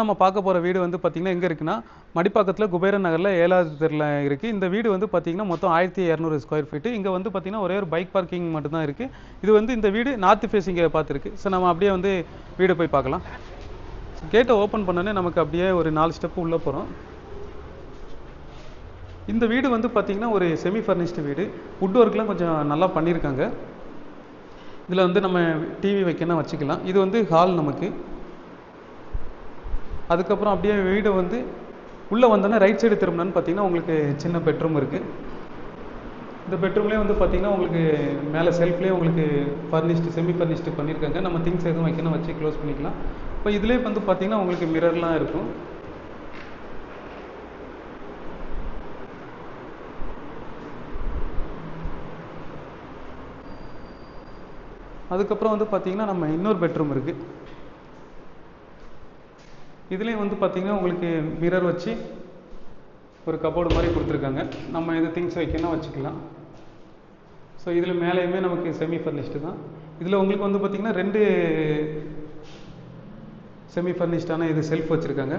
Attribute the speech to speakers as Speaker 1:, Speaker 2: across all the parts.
Speaker 1: நம்ம பார்க்க போகிற வீடு வந்து பார்த்திங்கன்னா எங்கே இருக்குன்னா மடிப்பாக்கத்தில் குபேரன் நகரில் ஏழாவது தெருவில் இருக்குது இந்த வீடு வந்து பார்த்திங்கன்னா மொத்தம் ஆயிரத்தி இரநூறு ஸ்கொயர் ஃபீட்டு இங்கே வந்து பார்த்திங்கன்னா ஒரே ஒரு பைக் பார்க்கிங் மட்டும்தான் இருக்குது இது வந்து இந்த வீடு நார்த் ஃபேஸிங்கை பார்த்துருக்கு. ஸோ நம்ம அப்படியே வந்து வீடு போய் பார்க்கலாம். கேட்டை ஓப்பன் பண்ணோன்னே நமக்கு அப்படியே ஒரு நாலு ஸ்டெப்பு உள்ளே போகிறோம் இந்த வீடு வந்து பார்த்திங்கன்னா ஒரு செமி ஃபர்னிஷ்டு வீடு வுட் ஒர்க்லாம் கொஞ்சம் நல்லா பண்ணியிருக்காங்க. இதில் வந்து நம்ம டிவி வைக்கணும் வச்சுக்கலாம். இது வந்து ஹால் நமக்கு. அதுக்கப்புறம் அப்படியே வீடு வந்து உள்ளே வந்தோன்னா ரைட் சைடு திரும்பினான்னு பார்த்தீங்கன்னா உங்களுக்கு சின்ன பெட்ரூம் இருக்குது இந்த பெட்ரூம்லேயே வந்து பார்த்தீங்கன்னா உங்களுக்கு மேலே செல்ஃப்லேயே உங்களுக்கு ஃபர்னிஷ்டு செமி ஃபர்னிஷ்டு பண்ணியிருக்காங்க. நம்ம திங்ஸ் எதுவும் வைக்கணும் வச்சு க்ளோஸ் பண்ணிக்கலாம். இப்போ இதுலேயே வந்து பார்த்தீங்கன்னா உங்களுக்கு மிரர்லாம் இருக்கும். அதுக்கப்புறம் வந்து பார்த்தீங்கன்னா நம்ம இன்னொரு பெட்ரூம் இருக்குது இதுலேயும் வந்து பார்த்தீங்கன்னா உங்களுக்கு மிரர் வச்சு ஒரு கபோர்டு மாதிரி கொடுத்துருக்காங்க. நம்ம எது திங்ஸ் வைக்கணும் வச்சுக்கலாம். ஸோ இதில் மேலேயுமே நமக்கு செமி ஃபர்னிஷ்டு தான். இதில் உங்களுக்கு வந்து பார்த்திங்கன்னா ரெண்டு செமி ஃபர்னிஷ்டான இது செல்ஃப் வச்சுருக்காங்க.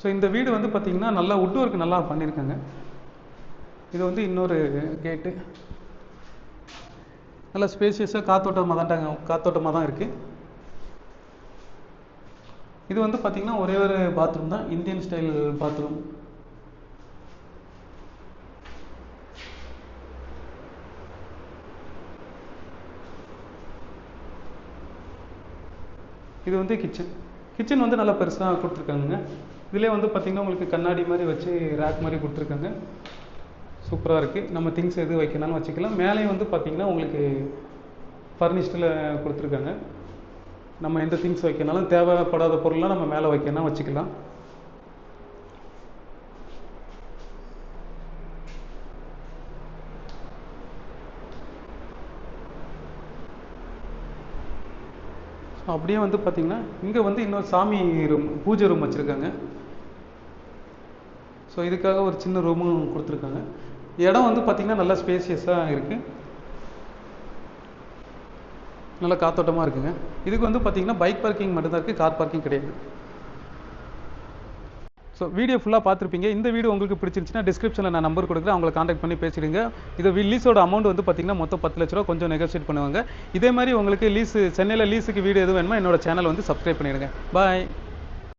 Speaker 1: ஸோ இந்த வீடு வந்து பார்த்திங்கன்னா நல்லா உட் ஒர்க் நல்லா பண்ணியிருக்காங்க இது வந்து இன்னொரு கேட்டு நல்லா ஸ்பேசியஸாக காத்தோட்டமாக தான் காத்தோட்டமாக தான் இருக்குது இது வந்து பார்த்திங்கன்னா ஒரே ஒரு பாத்ரூம் தான். இந்தியன் ஸ்டைல் பாத்ரூம் இது வந்து கிச்சன் கிச்சன் வந்து நல்லா பெருசாக கொடுத்துருக்காங்க இதிலே வந்து பார்த்திங்கன்னா உங்களுக்கு கண்ணாடி மாதிரி வச்சு ரேக் மாதிரி கொடுத்துருக்காங்க. சூப்பராக இருக்குது நம்ம திங்ஸ் எது வைக்கணும்னாலும் வச்சுக்கலாம். மேலேயும் வந்து பார்த்திங்கன்னா உங்களுக்கு ஃபர்னிஷ்டில் கொடுத்துருக்காங்க. நம்ம எந்த திங்ஸ் வைக்கனாலும் தேவைப்படாத பொருள்லாம் நம்ம மேலே வைக்கணும் வச்சுக்கலாம். அப்படியே வந்து பார்த்திங்கன்னா இங்கே வந்து இன்னொரு சாமி ரூம் பூஜை ரூம் வச்சுருக்காங்க. ஸோ இதுக்காக ஒரு சின்ன ரூமும் கொடுத்துருக்காங்க. இடம் வந்து பார்த்திங்கன்னா நல்லா ஸ்பேசியஸாக இருக்குது நல்லா காத்தோட்டமாக இருக்குங்க. இதுக்கு வந்து பார்த்திங்கன்னா பைக் பார்க்கிங் மட்டும்தான் இருக்குது கார் பார்க்கிங் கிடையாது. ஸோ வீடியோ ஃபுல்லாக பார்த்துருப்பீங்க. இந்த வீடியோ உங்களுக்கு பிடிச்சிருந்துச்சுன்னா டிஸ்கிரிப்ஷனில் நான் நம்பர் கொடுக்குறேன். அவங்களை காண்டாக்ட் பண்ணி பேசிடுங்க. இது லீஸோட அமௌண்ட் வந்து பார்த்திங்கன்னா மொத்தம் பத்து லட்ச ரூபா கொஞ்சம் நெகோசியேட் பண்ணுவாங்க. இதே மாதிரி உங்களுக்கு லீஸு சென்னையில் லீஸுக்கு வீடியோ எதுவும் வேணுமா என்னோட சேனல் வந்து சப்ஸ்கிரைப் பண்ணிடுங்க. பாய்